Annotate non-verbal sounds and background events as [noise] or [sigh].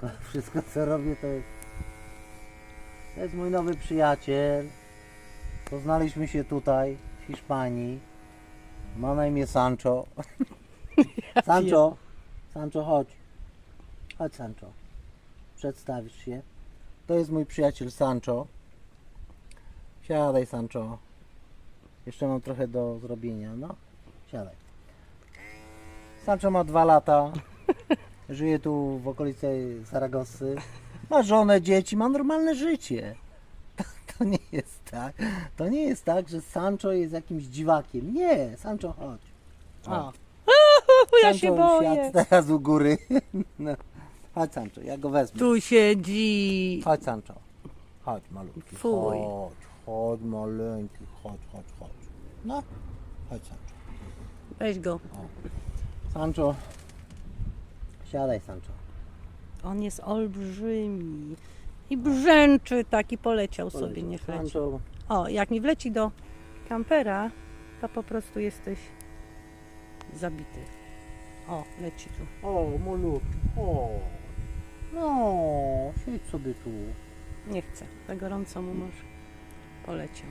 Wszystko, wszystko co robię to jest... To jest mój nowy przyjaciel. Poznaliśmy się tutaj, w Hiszpanii. Ma na imię Sancho. [laughs] Sancho, Sancho, chodź. Chodź, Sancho. Przedstawisz się. To jest mój przyjaciel Sancho. Siadaj, Sancho. Jeszcze mam trochę do zrobienia, no. Siadaj. Sancho ma dwa lata. Żyje tu w okolicy Saragosy. Ma żonę, dzieci, ma normalne życie. To, to nie jest tak. To nie jest tak, że Sancho jest jakimś dziwakiem. Nie, Sancho, chodź. O. [laughs] Ja się Sancho boję. siadł teraz u góry. [laughs] No. Chodź, Sancho, ja go wezmę. Tu siedzi. Chodź, Sancho. Chodź, malutki. Fuj. Chodź, chodź, maleńki. Chodź, chodź, chodź. No, chodź, Sancho. Weź go. Sancho. Siadaj, Sancho. On jest olbrzymi. I brzęczy tak i poleciał sobie, Poleciał. niech leci. Sancho. O, jak mi wleci do kampera, to po prostu jesteś zabity. O, leci tu. O, malutki, chodź. No, siedź sobie tu. Nie chcę. Za gorąco mu może poleciał.